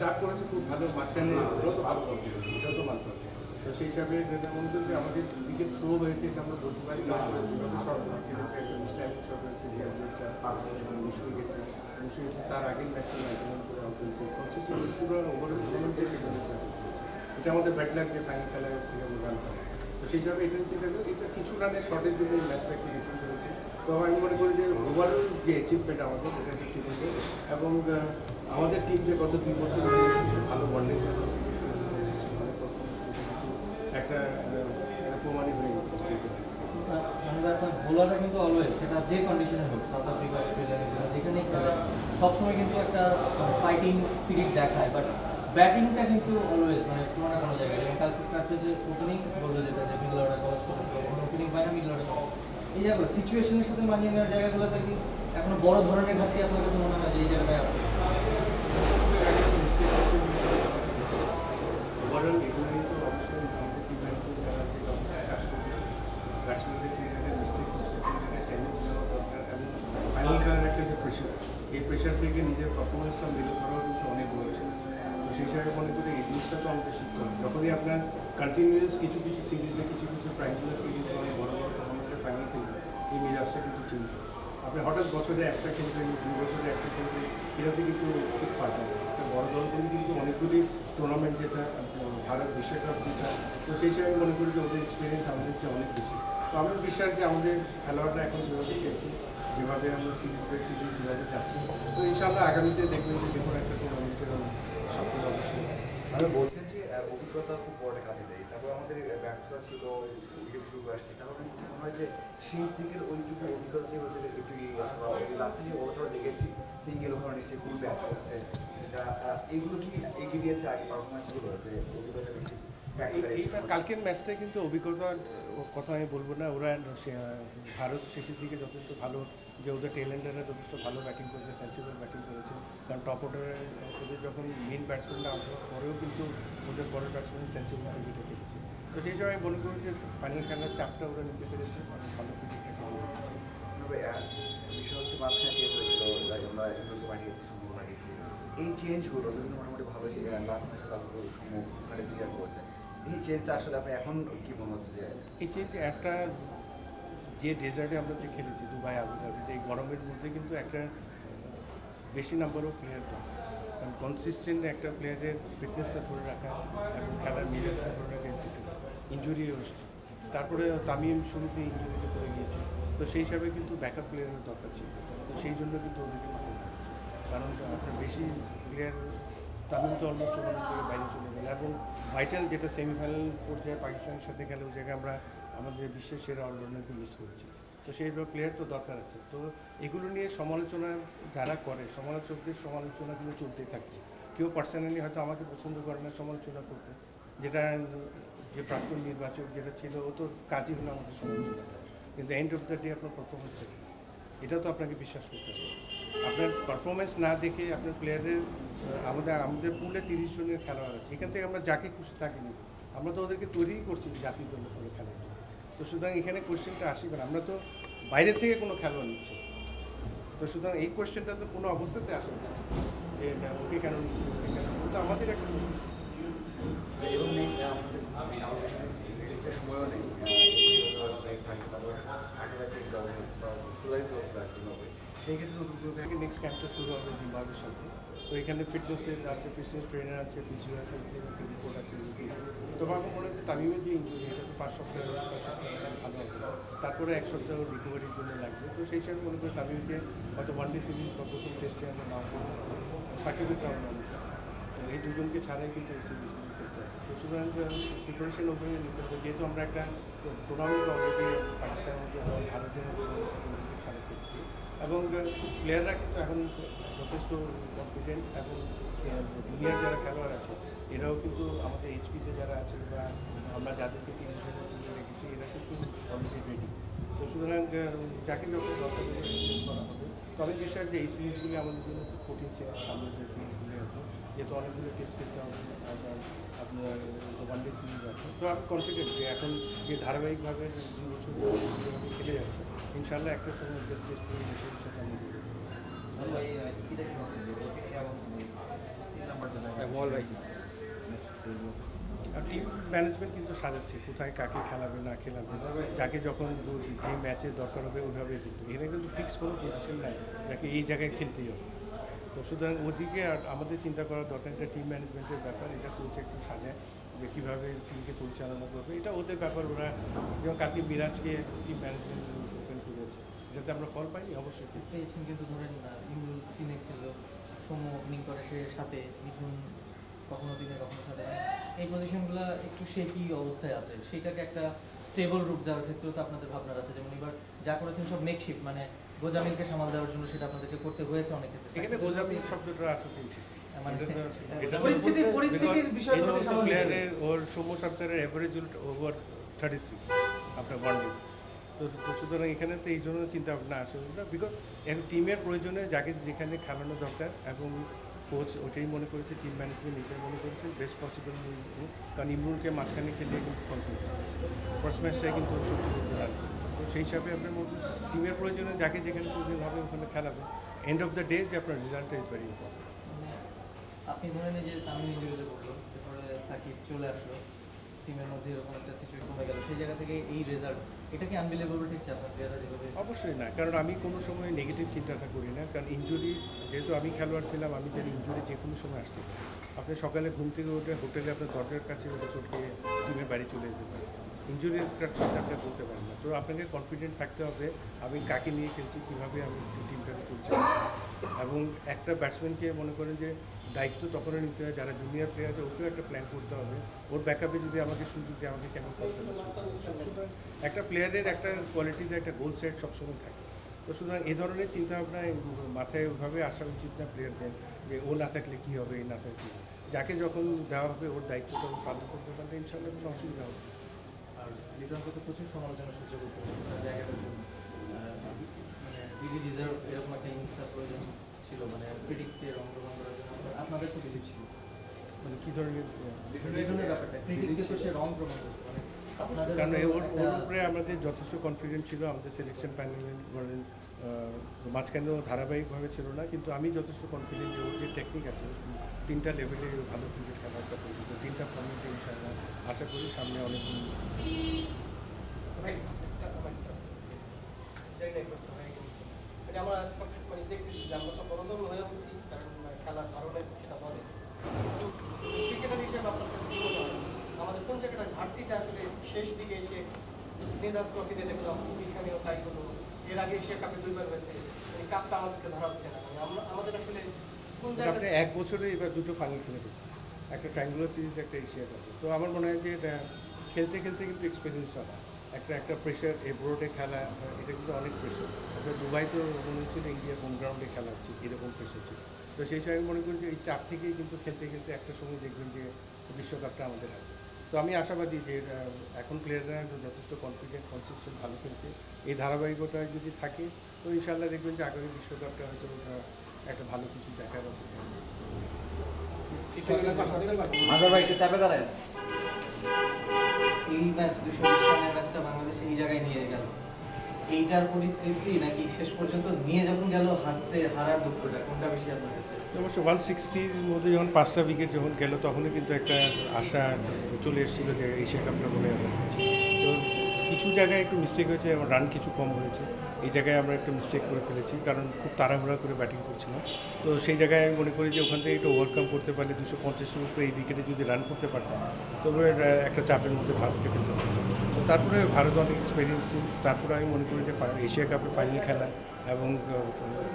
Start করেছে খুব ভালো, মাঝখানে তো ভালো করছে তো মানতে হবে তো সেই হিসাবে যেটা মনে করি যে আমাদের দিকে থ্রো হয়েছে, এটা আমরা বলতে পারি, না তার আগের ম্যাচটা পুরো ওভারঅল এটা আমাদের ব্যাট লাগ যে ফাইনাল পাই তো সেই হিসাবে এটা চিন্তা এটা কিছু রানের শটের জন্য ম্যাচটা একটু ডিফারেন্ট হয়েছে। তো আমি মনে করি যে ওভারঅল যে অ্যাচিভমেন্ট আমাদের এটা ঠিক এবং আমাদের টিম যে গত দুই বছর ভালো বন্ডিং একটা প্রমাণিত হয়ে কিন্তু অলওয়েজ সেটা যে কন্ডিশনে হোক সাউথ যেখানেই সবসময় কিন্তু একটা ফাইটিং স্পিরিট দেখায় বাট ব্যাটিংটা কিন্তু অলওয়েজ মানে কোনো না কোনো জায়গায় বলল যেটা এই সিচুয়েশনের সাথে মানিয়ে নেওয়ার এখনও বড় ধরনের ঘাটতি আপনার কাছে মনে হয় যে এই জায়গাটায় আছে ওভারঅল এগুলোই তো অবশ্যই আমাদের টিম ম্যানেজমেন্ট যারা আছে এটা অবশ্যই কাজ করবে চ্যালেঞ্জ দরকার এবং ফাইনাল খেলার একটা যে প্রেশার এই প্রেশার থেকে নিজের পারফরমেন্সটা মেলে ধরাও কিন্তু অনেক রয়েছে তো সেই হিসাবে মনে করি এই জিনিসটা তো আমাদের শিখতে হবে। যখনই আপনার কন্টিনিউয়াস কিছু কিছু সিরিজে কিছু কিছু প্রাইজুয়ার সিরিজ মানে বড় বড় টুর্নামেন্টের ফাইনাল খেলবে, এই মেজাজটা কিন্তু চেঞ্জ আপনি হঠাৎ বছরে একটা খেলবেন দুই বছরে একটা খেলবেন, এটাতে কিন্তু পাল্টা একটা বড় দলগুলি কিন্তু অনেকগুলি টুর্নামেন্ট যেটা, ভারত বিশ্বকাপ যেটা, তো সেই হিসাবে মনে করি যে ওদের এক্সপিরিয়েন্স আমাদের চেয়ে অনেক বেশি। তো বিশ্বাস যে আমাদের খেলোয়াড়রা এখন যেভাবে খেলছে যেভাবে আমরা সিরিজ বাই সিরিজ যেভাবে যাচ্ছি তো ইনশাআল্লাহ আগামীতে দেখবেন যে যে কোনো একটা টুর্নামেন্টের সাফল্য অবশ্যই। আমি বলছেন যে অভিজ্ঞতা খুব বড়টা কাজে দেয়। তারপর আমাদের ব্যর্থতা ছিল উইকেট শুরু আসছে। তারপর মনে হয় যে শেষ দিকের ওইটুকু অভিজ্ঞতা দিয়ে ওদের একটু এগিয়ে গেছে। বা ওই লাস্টে যে ওভারটা দেখেছি সিঙ্গেল ওভার নিচ্ছে ফুল ব্যাট করছে যেটা আহ, এইগুলো কি এগিয়ে দিয়েছে আগে পারফরমেন্সগুলো যে অভিজ্ঞতা বেশি? সময়? কালকের ম্যাচটাই কিন্তু অভিজ্ঞতার কথা আমি বলব না ওরা ভারত শেষের দিকে যথেষ্ট ভালো যে ওদের টেলেন্ডাররা যথেষ্ট ভালো ব্যাটিং করেছে সেন্সিবল ব্যাটিং করেছে। কারণ টপ অর্ডারে ওদের যখন মেন ব্যাটসম্যানরা আসার পরেও কিন্তু ওদের বড় ব্যাটসম্যান সেন্সিবল উইকেটে খেলেছে তো সেই সময় আমি মনে করি যে ফাইনাল খেলার চাপটা ওরা নিতে পেরেছে অনেক ভালো ক্রিকেটটা বিষয় হচ্ছে মাঝখানে চেঞ্জ হয়েছিল আমরা এগুলোকে পাঠিয়েছি সম্ভব পাঠিয়েছি এই চেঞ্জগুলো কিন্তু মোটামুটি ভালোই লাস্ট ম্যাচে তারপর সম্ভব ওখানে ক্লিয়ার করছে। এই চেঞ্জটা আসলে আপনি এখন কি মনে হচ্ছে যে এই যে একটা যে ডেজার্টে আমরা যে খেলেছি, দুবাই, আবুধাবিতে, এই গরমের মধ্যে কিন্তু একটা বেশি নাম্বারও প্লেয়ার কারণ কনসিস্টেন্ট একটা প্লেয়ারের ফিটনেসটা ধরে রাখা এবং খেলার মেজাজটা ধরে রাখা ডিফিকাল্ট ইঞ্জুরিও এসছে তারপরে তামিম শুরুতে ইঞ্জুরিতে পড়ে গিয়েছে। তো সেই হিসাবে কিন্তু ব্যাকআপ প্লেয়ারের দরকার ছিল। তো সেই জন্য কিন্তু ওদেরকে কারণ আপনার বেশি প্লেয়ার তামিম তো অলমোস্ট ওখানে থেকে বাইরে চলে গেল। এবং ভাইটাল যেটা সেমিফাইনাল পর্যায়ে পাকিস্তানের সাথে খেলে, ওই জায়গায় আমরা আমাদের বিশ্বের সেরা অলরাউন্ডারকে মিস করেছি। তো সেই প্লেয়ার তো দরকার আছে। তো এগুলো নিয়ে সমালোচনা যারা করে, সমালোচকদের সমালোচনা কিন্তু চলতেই থাকে। কেউ পার্সোনালি হয়তো আমাকে পছন্দ করে না, সমালোচনা করতে যেটা যে প্রাক্তন নির্বাচক যেটা ছিল, ও তো কাজই হলো আমাদের সমালোচনা। কিন্তু এন্ড অফ দ্য ডে আপনার পারফরমেন্স এটা তো আপনাকে বিশ্বাস করতে হবে আপনার পারফরমেন্স না দেখে আপনার প্লেয়ারের আমাদের আমাদের পুলে তিরিশ জনের খেলোয়াড় আছে এখান থেকে আমরা যাকে খুশি তাকে নিব আমরা তো ওদেরকে তৈরিই করছি জাতির দলের ফলে খেলার জন্য তো সুতরাং এখানে কোয়েশ্চেনটা আসবে না আমরা তো বাইরে থেকে কোনো খেলোয়াড় নিচ্ছি তো সুতরাং এই কোয়েশ্চেনটা তো কোনো অবস্থাতে আসে না যে ওকে কেন নিচ্ছে ওকে কেন তো আমাদের একটা প্রসেস এবং নেই আমাদের সময়ও নেই থাকে তারপর হবে সেই ক্ষেত্রে নেক্সট ক্যাম্পটা শুরু হবে জিম্বাবুয়ের সাথে তো এখানে ফিটনেসের আছে ফিটনেস ট্রেনার আছে ফিজিও আছে রিপোর্ট আছে তো আমার মনে হচ্ছে তামিমের যে ইঞ্জুরি এটা পাঁচ সপ্তাহ ছয় সপ্তাহ ভালো হবে তারপরে এক সপ্তাহ রিকভারির জন্য লাগবে তো সেই হিসাবে মনে করি তামিমকে হয়তো ওয়ান ডে সিরিজ বা প্রথম টেস্টে আমরা নাও করব সাকিবের কারণে এই দুজনকে ছাড়াই কিন্তু এই হবে তো সুতরাং প্রিপারেশন ওভাবে নিতে হবে, যেহেতু আমরা একটা টুর্নামেন্ট অলরেডি পাকিস্তানের মধ্যে ভারতের মধ্যে ওদেরকে ছাড়া এবং প্লেয়াররা কিন্তু এখন যথেষ্ট কনফিডেন্ট এবং জুনিয়র যারা খেলোয়াড় আছে, এরাও কিন্তু আমাদের এইচপিতে যারা আছে বা আমরা যাদেরকে জনের মধ্যে রেখেছি, এরা কিন্তু অলরেডি রেডি তো সুতরাং যাকে যখন দরকার করা হবে। তবে বিশ্বাস যে এই সিরিজগুলি আমাদের জন্য কঠিন সিরিজ সামনের যে সিরিজগুলি আছে যেহেতু অনেকগুলো টেস্ট করতে হবে আবার আপনার ওয়ান ডে সিরিজ আছে। তো আমি কনফিডেন্ট যে এখন যে ধারাবাহিকভাবে দুই বছর খেলে যাচ্ছে ইনশাল্লাহ একটা সময় টেস্ট টেস্ট থেকে বেশি আর টিম ম্যানেজমেন্ট কিন্তু সাজাচ্ছে কোথায় কাকে খেলাবে না খেলাবে। যাকে যখন যে- যে ম্যাচে দরকার হবে ওইভাবে কিন্তু এখানে কিন্তু ফিক্স কোনো পজিশন নাই যাকে এই জায়গায় খেলতেই হবে। তো সুতরাং ওদিকে আমাদের চিন্তা করার দরকার, এটা টিম ম্যানেজমেন্টের ব্যাপার, এটা কোচ একটু সাজায় যে কীভাবে টিমকে পরিচালনা করবে এটা ওদের ব্যাপার, ওরা যেমন কালকে মিরাজকে টিম ম্যানেজমেন্ট ওপেন করেছে, এটাতে আমরা ফল পাইনি, অবশ্যই পেয়েছেন কিন্তু ধরেন ইমরুল তিনে খেললো সৌম্য ওপেনিং করে সে সাথে, মিঠুন কখনো দিনে কখনো সাথে। মানে এই পজিশনগুলো একটু শেকি অবস্থায় আছে? সেটাকে একটা স্টেবল রূপ দেওয়ার ক্ষেত্রেও তো আপনাদের ভাবনার আছে, যেমন এবার যা করেছেন সব মেকশিফট মানে গোজামিলকে সামাল দেওয়ার জন্য সেটা আপনাদেরকে করতে হয়েছে অনেক ক্ষেত্রে। এখানে পেয়েছে। শব্দটা আসতে উচিত। মানে পরিস্থিতির পরিস্থিতির বিষয় প্লেয়ারের ওর সৌম্য সরকারের অ্যাভারেজ ওভার থার্টি থ্রি আপনার ওয়ান তো সুতরাং এখানে তো এই জন্য চিন্তা ভাবনা আসে। বিকজ এখন টিমের প্রয়োজনে যাকে যেখানে খেলানো দরকার এবং কোচ ওটাই মনে করেছে টিম ম্যানেজমেন্ট এটাই মনে করেছে বেস্ট পসিবল কারণ ইমরুলকে মাঝখানে খেলিয়ে কিন্তু ফল পেয়েছে ফার্স্ট ম্যাচটাই কিন্তু সত্যি করতে রান করেছে। তো সেই হিসাবে আপনার টিমের প্রয়োজনে যাকে যেখানে প্রয়োজন হবে ওখানে খেলাবে। এন্ড অফ দ্য ডে যে আপনার রেজাল্টটা ইজ ভেরি ইম্পর্টেন্ট আপনি ধরেন যে তামিল ইঞ্জুরিতে পড়ল তারপরে সাকিব চলে আসলো টিমের মধ্যে এরকম একটা সিচুয়েশন গেল সেই জায়গা থেকে এই রেজাল্ট এটা কি আনবিলেবল ঠিকছে আপনার প্লেয়াররা যেভাবে অবশ্যই না কারণ আমি কোনো সময় নেগেটিভ চিন্তাটা করি না কারণ ইঞ্জুরি যেহেতু আমি খেলোয়াড় ছিলাম আমি জানি ইঞ্জুরি যে কোনো সময় আসতে পারে। আপনি সকালে ঘুম থেকে উঠে হোটেলে আপনার দরজার কাছে চটকে টিমের বাড়ি চলে যেতে পারে। ইনজুরির চিন্তা আপনি বলতে পারেন না। তো আপনাকে কনফিডেন্ট থাকতে হবে, আমি কাকে নিয়ে খেলছি, কীভাবে আমি টিমটাকে করছি। এবং একটা ব্যাটসম্যানকে মনে করেন যে দায়িত্ব তখনই নিতে হয়, যারা জুনিয়র প্লেয়ার আছে, ওকেও একটা প্ল্যান করতে হবে। ওর ব্যাকআপে যদি আমাকে সুযোগ দেয়, আমাকে কেমন পারফরমেন্স করতে হবে? একটা প্লেয়ারের একটা কোয়ালিটিতে একটা গোল সেট সবসময় থাকে। তো সুতরাং এ ধরনের চিন্তাভাবনা মাথায় ওইভাবে আসা উচিত না প্লেয়ারদের যে ও না থাকলে কী হবে, এই না থাকলে যাকে যখন দেওয়া হবে, ওর দায়িত্বটা পালন করতে পারলে ইনশাল্লাহ কোনো অসুবিধা হবে লিটনকে তো প্রচুর সমালোচনা সহ্য করতে হয়েছে তার জায়গাটার জন্য মানে ডিজার্ভ এরকম একটা ইনিংস তার প্রয়োজন ছিল মানে ক্রিটিককে অংশগ্রহণ করার জন্য। আপনাদের তো বিলিভ ছিল। মানে কি ধরনের লিটনের ব্যাপারটা। ক্রিটিককে তো সে রং প্রমাণ করছে মানে কারণ ওর উপরে আমাদের যথেষ্ট কনফিডেন্ট ছিল আমাদের সিলেকশন প্যানেল মাঝখানেও ধারাবাহিকভাবে ছিল না, কিন্তু আমি যথেষ্ট কনফিডেন্ট যে ওর যে টেকনিক আছে, তিনটা লেভেলে ভালো ক্রিকেট খেলার কথা বলতে তিনটা ফর্মেটে ইনশাল্লাহ আশা করি সামনে অনেক জানি না এই প্রশ্ন গেছে। এটা আমরা মানে যে আমরা হয়ে উঠছি, কারণ হবে। ক্রিকেটার আপনার কাছে মনে আমাদের কোন জায়গাটা ঘাটতিটা আসলে শেষ দিকে এসে নেদাস ট্রফিতে দেখলাম এখানেও তাই হলো। এর আগে এশিয়া কাপে দুইবার হয়েছে। এই কাপটা আমাদেরকে ধরাচ্ছে না। মানে আমরা আমাদের আসলে কোন আপনি এক বছরে এবার দুটো ফাইনাল খেলে ফেলছেন। একটা ট্রাইঙ্গুলার সিরিজ একটা এশিয়া কাপ তো আমার মনে হয় যে এটা খেলতে খেলতে কিন্তু এক্সপিরিয়েন্সটা হয় একটা একটা প্রেশার এব্রোডে খেলা এটা কিন্তু অনেক প্রেশার আপনার দুবাই তো মনে হচ্ছিল ইন্ডিয়ার হোম গ্রাউন্ডে খেলা হচ্ছে এরকম প্রেশার ছিল। তো সেই সময় মনে করি যে এই চাপ থেকেই কিন্তু খেলতে খেলতে একটা সময় দেখবেন যে বিশ্বকাপটা আমাদের হাতে। তো আমি আশাবাদী যে এখন প্লেয়াররা যথেষ্ট কনফিডেন্ট কনসিস্টেন্ট ভালো খেলছে। এই ধারাবাহিকতা যদি থাকে তো ইনশাল্লাহ দেখবেন যে আগামী বিশ্বকাপটা হয়তো একটা ভালো কিছু দেখার অপেক্ষা চাপে দাঁড়ায়? এই ম্যাচ দুশো রানের ম্যাচটা বাংলাদেশ এই জায়গায় নিয়ে গেল। এইটার পরিতৃপ্তি নাকি শেষ পর্যন্ত নিয়ে যখন গেল হারতে, হারার দুঃখটা? কোনটা বেশি আপনার কাছে? অবশ্য ওয়ান সিক্সটির মধ্যে যখন পাঁচটা উইকেট যখন গেল, তখনই কিন্তু একটা আশা চলে এসেছিল যে এশিয়া কাপটা মনে হয় তো কিছু জায়গায় একটু মিস্টেক হয়েছে, এবং রান কিছু কম হয়েছে। এই জায়গায় আমরা একটু মিস্টেক করে ফেলেছি, কারণ খুব তাড়াহুড়া করে ব্যাটিং করছিলাম। তো সেই জায়গায় আমি মনে করি যে ওখান থেকে একটু ওভারকাম করতে পারলে দুশো পঞ্চাশের উপরে এই উইকেটে যদি রান করতে পারতাম, তবে একটা চাপের মধ্যে ভারতকে ফেলতে পারতাম। তারপরে ভারত অনেক এক্সপিরিয়েন্স টিম তারপরে আমি মনে করি যে এশিয়া কাপের ফাইনাল খেলা এবং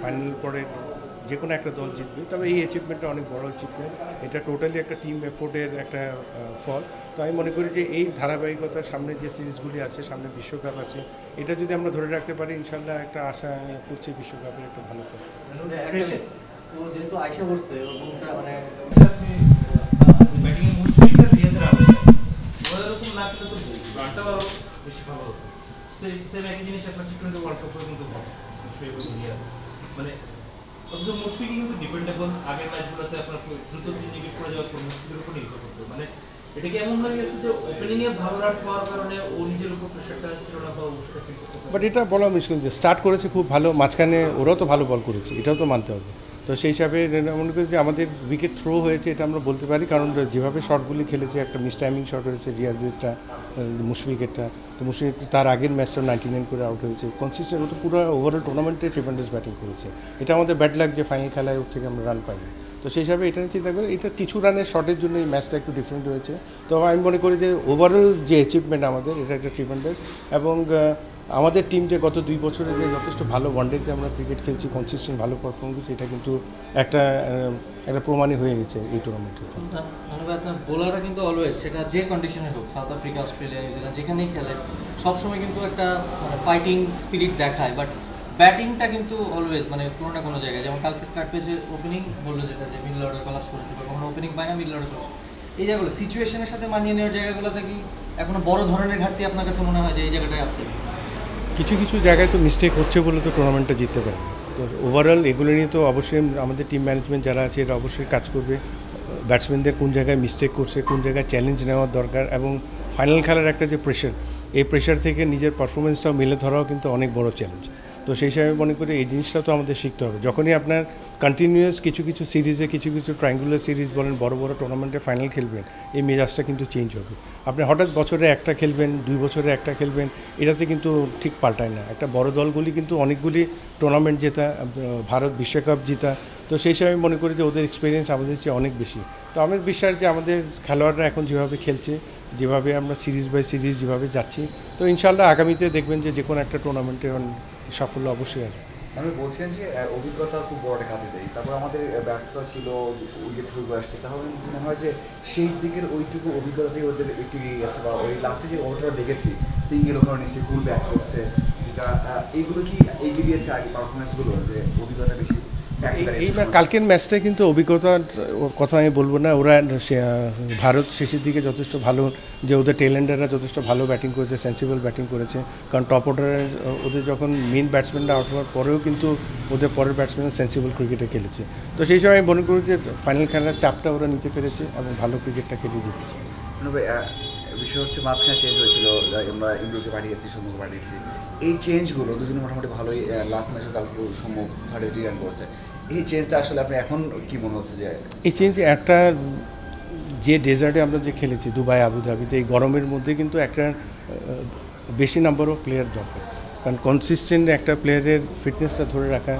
ফাইনাল পরে যে কোনো একটা দল জিতবে। তবে এই অ্যাচিভমেন্টটা অনেক বড় অ্যাচিভমেন্ট এটা টোটালি একটা টিম এফোর্টের একটা ফল। তো আমি মনে করি যে এই ধারাবাহিকতা সামনে যে সিরিজগুলি আছে সামনে বিশ্বকাপ আছে এটা যদি আমরা ধরে রাখতে পারি ইনশাল্লাহ একটা আশা করছি বিশ্বকাপের একটা ভালো ফল। ও যেহেতু আইসা বসছে মানে মানে মানে বাট এটা বলা মুশকিল যে স্টার্ট করেছে খুব ভালো, মাঝখানে ওরাও তো ভালো বল করেছে। এটাও তো মানতে হবে। তো সেই হিসাবে মনে করি যে আমাদের উইকেট থ্রো হয়েছে, এটা আমরা বলতে পারি। কারণ যেভাবে শটগুলি খেলেছে, একটা মিস টাইমিং শট হয়েছে রিয়াজেরটা মুশফিকেরটা তো মুশফিক তার আগের ম্যাচটা নাইনটি নাইন করে আউট হয়েছে। কনসিস্টেন্ট তো পুরো ওভারঅল টুর্নামেন্টে ট্রিপেন্ডাস ব্যাটিং করেছে। এটা আমাদের ব্যাট লাগ যে ফাইনাল খেলায় ওর থেকে আমরা রান পাইনি। তো সেই হিসাবে এটা নিয়ে চিন্তা করি, এটা কিছু রানের শটের জন্য এই ম্যাচটা একটু ডিফারেন্ট হয়েছে। তো আমি মনে করি যে ওভারঅল যে অ্যাচিভমেন্ট আমাদের, এটা একটা ট্রিপেন্ডাস এবং আমাদের টিম যে গত দুই বছরে যে যথেষ্ট ভালো ওয়ানডেতে আমরা ক্রিকেট খেলছি কনসিস্টেন্ট ভালো পারফর্ম করছি এটা কিন্তু একটা একটা প্রমাণই হয়ে গেছে এই টুর্নামেন্টে মানে আপনার বোলাররা কিন্তু অলওয়েজ সেটা যে কন্ডিশনে হোক সাউথ আফ্রিকা অস্ট্রেলিয়া নিউজিল্যান্ড যেখানেই খেলে, সবসময় কিন্তু একটা মানে ফাইটিং স্পিরিট দেখায়। বাট ব্যাটিংটা কিন্তু অলওয়েজ মানে কোনো না কোনো জায়গায়, যেমন কালকে স্টার্ট পেয়েছে ওপেনিং বলল যেটা যে মিডল অর্ডার কলাপস করেছে, বা কখনো ওপেনিং পায় না মিডল অর্ডার এই জায়গাগুলো সিচুয়েশনের সাথে মানিয়ে নেওয়ার জায়গাগুলোতে কি এখনও বড় ধরনের ঘাটতি আপনার কাছে মনে হয় যে এই জায়গাটায় আছে? কিছু কিছু জায়গায় তো মিস্টেক হচ্ছে বলে তো টুর্নামেন্টটা জিততে পারে তো ওভারঅল এগুলো নিয়ে তো অবশ্যই আমাদের টিম ম্যানেজমেন্ট যারা আছে এরা অবশ্যই কাজ করবে। ব্যাটসম্যানদের কোন জায়গায় মিস্টেক করছে, কোন জায়গায় চ্যালেঞ্জ নেওয়ার দরকার এবং ফাইনাল খেলার একটা যে প্রেশার এই প্রেশার থেকে নিজের পারফরমেন্সটাও মেলে ধরাও কিন্তু অনেক বড় চ্যালেঞ্জ তো সেই হিসাবে মনে করি এই জিনিসটা তো আমাদের শিখতে হবে। যখনই আপনার কন্টিনিউয়াস কিছু কিছু সিরিজে কিছু কিছু ট্রায়াঙ্গুলার সিরিজ বলেন, বড় বড় টুর্নামেন্টে ফাইনাল খেলবেন, এই মেজাজটা কিন্তু চেঞ্জ হবে। আপনি হঠাৎ বছরে একটা খেলবেন, দুই বছরে একটা খেলবেন, এটাতে কিন্তু ঠিক পাল্টায় না। একটা বড় দলগুলি কিন্তু অনেকগুলি টুর্নামেন্ট জেতা, ভারত বিশ্বকাপ জেতা। তো সেই হিসাবে আমি মনে করি যে ওদের এক্সপিরিয়েন্স আমাদের চেয়ে অনেক বেশি। তো আমার বিশ্বাস যে আমাদের খেলোয়াড়রা এখন যেভাবে খেলছে, যেভাবে আমরা সিরিজ বাই সিরিজ যেভাবে যাচ্ছি, তো ইনশাল্লাহ আগামীতে দেখবেন যে যে কোনো একটা টুর্নামেন্টে সাফল্য অবশ্যই আসবে। আমি বলছিলাম যে অভিজ্ঞতা খুব বড় একটা কাজে দেয়। তারপর আমাদের ব্যর্থতা ছিল উইকেট থ্রু আসছে, তাহলে মনে হয় যে, শেষ দিকের ওইটুকু অভিজ্ঞতা থেকে ওদের একটু এগিয়ে গেছে বা ওই লাস্টে যে ওভারটা দেখেছি সিঙ্গেল ওভার নিচ্ছে ফুল ব্যাট করছে, যেটা এইগুলো কি এগিয়ে দিয়েছে আগে পারফরমেন্সগুলো যে অভিজ্ঞতা বেশি? কালকের ম্যাচটায় কিন্তু অভিজ্ঞতার কথা আমি বলব না। ওরা ভারত শেষের দিকে যথেষ্ট ভালো যে ওদের টেলেন্ডাররা যথেষ্ট ভালো ব্যাটিং করেছে সেন্সিবল ব্যাটিং করেছে। কারণ টপ অর্ডারের ওদের যখন মেন ব্যাটসম্যানরা আউট হওয়ার পরেও কিন্তু ওদের পরের ব্যাটসম্যান সেন্সিবল ক্রিকেটে খেলেছে। তো সেই সময় আমি মনে করি যে ফাইনাল খেলার চাপটা ওরা নিতে পেরেছে এবং ভালো ক্রিকেটটা খেলে জিতেছে। বিষয় হচ্ছে মাঝখানে চেঞ্জ হয়েছিল আমরা ইন্দ্রকে পাঠিয়েছি, সম্মুখে পাঠিয়েছি। এই চেঞ্জগুলো দুজনে মোটামুটি ভালোই লাস্ট ম্যাচে কালকে সম্মুখ থার্টি থ্রি রান করেছে। এই চেঞ্জটা আসলে আপনি এখন কি মনে হচ্ছে যে এই চেঞ্জ একটা যে ডেজার্টে আমরা যে খেলেছি, দুবাই, আবুধাবিতে, এই গরমের মধ্যে কিন্তু একটা বেশি নাম্বার অফ প্লেয়ার দরকার। কারণ কনসিস্টেন্ট একটা প্লেয়ারের ফিটনেসটা ধরে রাখা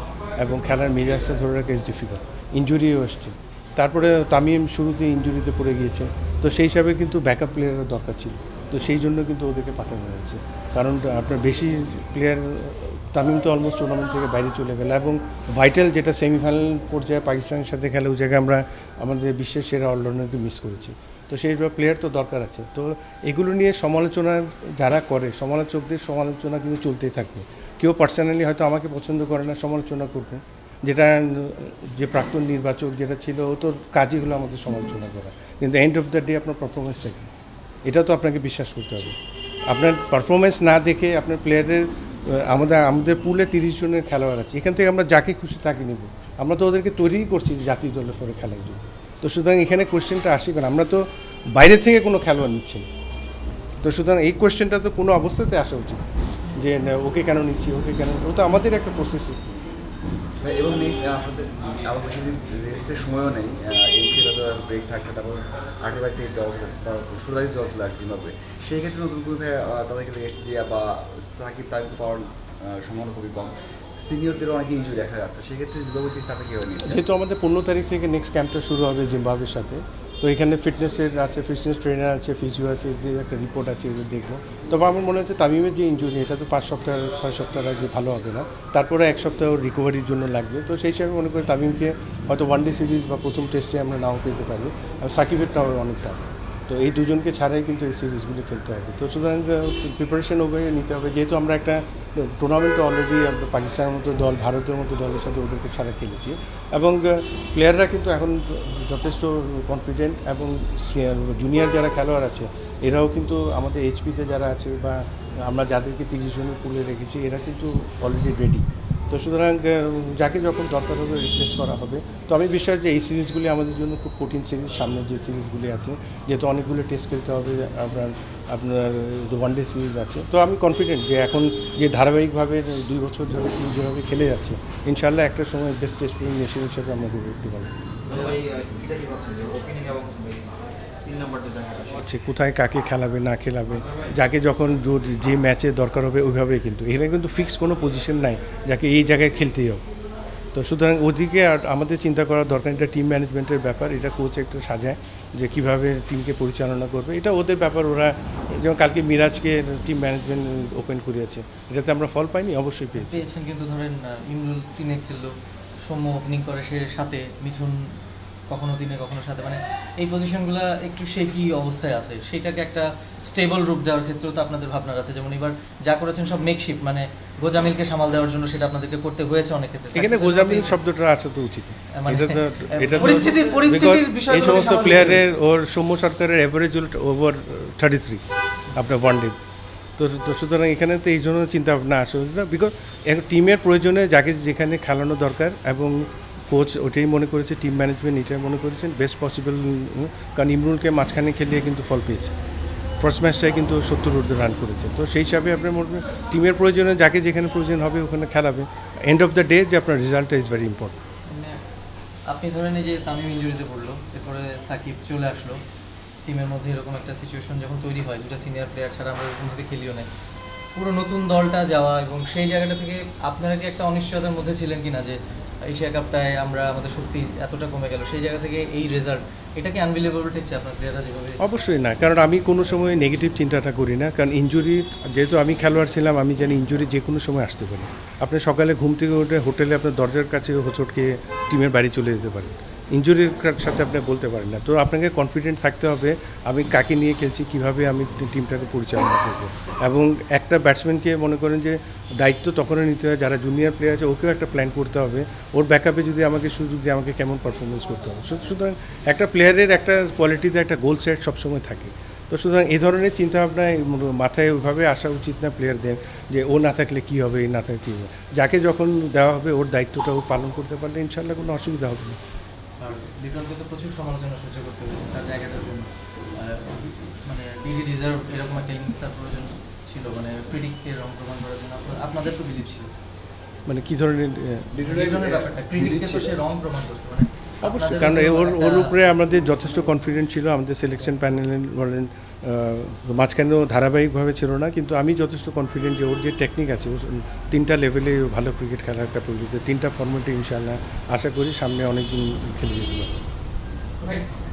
এবং খেলার মেজাজটা ধরে রাখা ইজ ডিফিকাল্ট ইঞ্জুরিও এসছে। তারপরে তামিম শুরুতে ইঞ্জুরিতে পড়ে গিয়েছে। তো সেই হিসাবে কিন্তু ব্যাকআপ প্লেয়ারের দরকার ছিল। তো সেই জন্য কিন্তু ওদেরকে পাঠানো হয়েছে। কারণ আপনার বেশি প্লেয়ার তামিম তো অলমোস্ট টুর্নামেন্ট থেকে বাইরে চলে গেল এবং ভাইটাল যেটা সেমিফাইনাল পর্যায়ে পাকিস্তানের সাথে খেলে, ওই জায়গায় আমরা আমাদের বিশ্বের সেরা অলরাউন্ডারকে মিস করেছি। তো সেই প্লেয়ার তো দরকার আছে। তো এগুলো নিয়ে সমালোচনা যারা করে, সমালোচকদের সমালোচনা কিন্তু চলতেই থাকবে। কেউ পার্সোনালি হয়তো আমাকে পছন্দ করে না, সমালোচনা করবে। যেটা, যে প্রাক্তন নির্বাচক যেটা ছিল, ও তো কাজই হলো আমাদের সমালোচনা করা। কিন্তু এন্ড অফ দ্য ডে আপনার পারফরমেন্সটা কী? এটা তো আপনাকে বিশ্বাস করতে হবে। আপনার পারফরমেন্স না দেখে আপনার প্লেয়ারের আমাদের আমাদের পুলে তিরিশ জনের খেলোয়াড় আছে। এখান থেকে আমরা যাকে খুশি তাকে নেব। আমরা তো ওদেরকে তৈরিই করছি জাতীয় দলের পরে খেলার জন্য। তো সুতরাং এখানে কোয়েশ্চেনটা আসি কারণ আমরা তো বাইরে থেকে কোনো খেলোয়াড় নিচ্ছি না। তো সুতরাং এই কোয়েশ্চেনটা তো কোনো অবস্থাতে আসা উচিত। যে ওকে কেন নিচ্ছি, ওকে কেন? ও তো আমাদের একটা প্রসেসই এবং নেক্সট আমাদের আবার বেশি দিন রেস্টের সময়ও নেই এই খেলা তো ব্রেক থাকছে, তারপর আঠেরো তারিখ থেকে দশ ষোলো তারিখ জল চলে আসবে জিম্বাবুয়ে সেই ক্ষেত্রে নতুন করে তাদেরকে রেস্ট দেওয়া বা সাকিব তাকে পাওয়ার সম্ভাবনা খুবই কম। সিনিয়রদেরও অনেক ইঞ্জুরি দেখা যাচ্ছে সেক্ষেত্রে জিম্বাবুয়ে সিস্টেমটা কীভাবে নিচ্ছে যেহেতু আমাদের পনেরো তারিখ থেকে নেক্সট ক্যাম্পটা শুরু হবে জিম্বাবুয়ের সাথে তো এখানে ফিটনেসের আছে ফিটনেস ট্রেনার আছে ফিজিও আছে, এদের একটা রিপোর্ট আছে, এদের দেখব। তবে আমার মনে হচ্ছে তামিমের যে ইঞ্জুরি এটা তো পাঁচ সপ্তাহ, ছয় সপ্তাহ আগে ভালো হবে না। তারপরে এক সপ্তাহ রিকভারির জন্য লাগবে। তো সেই হিসাবে মনে করি তামিমকে হয়তো ওয়ান ডে সিরিজ বা প্রথম টেস্টে আমরা নাও পেতে পারি। আর সাকিবেরটাও অনেকটা। তো এই দুজনকে ছাড়াই কিন্তু এই সিরিজগুলি খেলতে হবে। তো সুতরাং প্রিপারেশন ওভাবে নিতে হবে। যেহেতু আমরা একটা টুর্নামেন্টে অলরেডি পাকিস্তানের মতো দল, ভারতের মতো দলের সাথে ওদেরকে ছাড়া খেলেছি। এবং প্লেয়াররা কিন্তু এখন যথেষ্ট কনফিডেন্ট এবং জুনিয়র যারা খেলোয়াড় আছে, এরাও কিন্তু আমাদের এইচপিতে যারা আছে বা আমরা যাদেরকে তিরিশ জনের পুলে রেখেছি, এরা কিন্তু অলরেডি রেডি তো সুতরাং যাকে যখন দরকার হবে রিপ্লেস করা হবে। তো আমি বিশ্বাস যে এই সিরিজগুলি আমাদের জন্য খুব কঠিন সিরিজ সামনে যে সিরিজগুলি আছে, যেহেতু অনেকগুলো টেস্ট খেলতে হবে, আপনার আপনার ওয়ান ডে সিরিজ আছে। তো আমি কনফিডেন্ট যে এখন যে ধারাবাহিকভাবে দুই বছর ধরে টিম যেভাবে খেলে যাচ্ছে ইনশাল্লাহ একটা সময় বেস্ট টেস্ট নেশন হিসেবে আমরা গড়ে উঠতে হচ্ছে কোথায় কাকে খেলাবে না খেলাবে? যাকে যখন জো- যে ম্যাচে দরকার হবে ওইভাবেই কিন্তু। এখানে কিন্তু ফিক্স কোনো পজিশন নাই যাকে এই জায়গায় খেলতেই হবে। তো সুতরাং ওদিকে আর আমাদের চিন্তা করার দরকার এটা টিম ম্যানেজমেন্টের ব্যাপার এটা কোচ একটা সাজায় যে কীভাবে টিমকে পরিচালনা করবে। এটা ওদের ব্যাপার ওরা যেমন কালকে মিরাজকে টিম ম্যানেজমেন্ট ওপেন করিয়েছে এটাতে আমরা ফল পাইনি অবশ্যই পেয়েছি। পেয়েছেন কিন্তু ধরেন ইমরুল তিনে খেললো সৌম্য ওপেনিং করে সে সাথে মিঠুন কখনো তিনে কখনো সাথে। মানে এই পজিশনগুলো একটু সে কি অবস্থায় আছে? সেটাকে একটা স্টেবল রূপ দেওয়ার ক্ষেত্রেও তো আপনাদের ভাবনার আছে। যেমন এবার যা করেছেন সব মেকশিপ মানে গোজামিলকে সামাল দেওয়ার জন্য সেটা আপনাদেরকে করতে হয়েছে অনেক ক্ষেত্রে। এখানে গোজামিল শব্দটা আসা তো উচিত। মানে, এটা পরিস্থিতির- পরিস্থিতির বিষয়গুলো এই সমস্ত প্লেয়ারের ওর সৌম্য সরকারের অ্যাভারেজ ওভার থার্টি থ্রি আপনার ওয়ান ডে তো তো সুতরাং এখানে তো এই জন্য চিন্তা ভাবনা আসে বিকজ টিমের প্রয়োজনে যাকে যেখানে খেলানো দরকার এবং কোচ ওটাই মনে করেছে টিম ম্যানেজমেন্ট এটাই মনে করেছেন বেস্ট পসিবল কারণ ইমরুলকে মাঝখানে খেলিয়ে কিন্তু ফল পেয়েছে। ফার্স্ট ম্যাচটায় কিন্তু সত্তর রান করেছে। তো সেই হিসাবে আপনার মনে টিমের প্রয়োজনে যাকে যেখানে প্রয়োজন হবে ওখানে খেলাবে। এন্ড অফ দ্য ডে যে আপনার রেজাল্টটা ইজ ভেরি ইম্পর্টেন্ট আপনি ধরেন যে তামিম ইঞ্জুরিতে পড়ল, এরপরে সাকিব চলে আসলো টিমের মধ্যে এরকম একটা সিচুয়েশন যখন তৈরি হয় দুটা সিনিয়র প্লেয়ার ছাড়া আমরা এরকমভাবে খেলিও নাই। পুরো নতুন দলটা যাওয়া এবং সেই জায়গাটা থেকে আপনারা কি একটা অনিশ্চয়তার মধ্যে ছিলেন কিনা যে এশিয়া কাপটায় আমরা আমাদের শক্তি এতটা কমে গেল। সেই জায়গা থেকে এই রেজাল্ট এটা কি আনবিলিভেবল ঠেকছে আপনার প্লেয়াররা যেভাবে? অবশ্যই না, কারণ আমি কোনো সময় নেগেটিভ চিন্তাটা করি না, কারণ ইঞ্জুরি যেহেতু আমি খেলোয়াড় ছিলাম, আমি জানি ইঞ্জুরি যে কোনো সময় আসতে পারে। আপনি সকালে ঘুম থেকে উঠে হোটেলে আপনার দরজার কাছে হোঁচট খেয়ে টিমের বাড়ি চলে যেতে পারেন। ইঞ্জুরির সাথে আপনি বলতে পারেন না। তো আপনাকে কনফিডেন্ট থাকতে হবে, আমি কাকে নিয়ে খেলছি, কীভাবে আমি টিমটাকে পরিচালনা করব। এবং একটা ব্যাটসম্যানকে মনে করেন যে দায়িত্ব তখনই নিতে হয়, যারা জুনিয়র প্লেয়ার আছে, ওকেও একটা প্ল্যান করতে হবে। ওর ব্যাকআপে যদি আমাকে সুযোগ দিয়ে, আমাকে কেমন পারফরমেন্স করতে হবে? সুতরাং একটা প্লেয়ারের একটা কোয়ালিটিতে একটা গোল সেট সবসময় থাকে। তো সুতরাং এই ধরনের চিন্তাভাবনায় ম- মাথায় ওইভাবে আসা উচিত না প্লেয়ারদের যে ও না থাকলে কী হবে, এই না থাকলে কী হবে। যাকে যখন দেওয়া হবে, ওর দায়িত্বটা ও পালন করতে পারলে ইনশাল্লাহ কোনো অসুবিধা হবে না। লিটনকে তো প্রচুর সমালোচনা সহ্য করতে হয়েছে তার জায়গাটার জন্য। মানে ডিডি রিজার্ভ এরকম একটা ইনিংস তার প্রয়োজন ছিল মানে প্রিডিক্টকে রং প্রমাণ করার জন্য। আপনাদের তো বিলিভ ছিল। মানে কি ধরনের ব্যাপারটা? প্রিডিক্টকে তো সে রং প্রমাণ করছে মানে অবশ্যই। কারণ ওর ওর উপরে আমাদের যথেষ্ট কনফিডেন্ট ছিল আমাদের সিলেকশন প্যানেল বলেন মাঝখানেও ধারাবাহিকভাবে ছিল না কিন্তু আমি যথেষ্ট কনফিডেন্ট যে ওর যে টেকনিক আছে ও তিনটা লেভেলে ভালো ক্রিকেট খেলার ক্যাপাবিলিটি তিনটা ফর্মেটে ইনশাল্লাহ আশা করি সামনে অনেক দিন খেলে যেতে পারবে।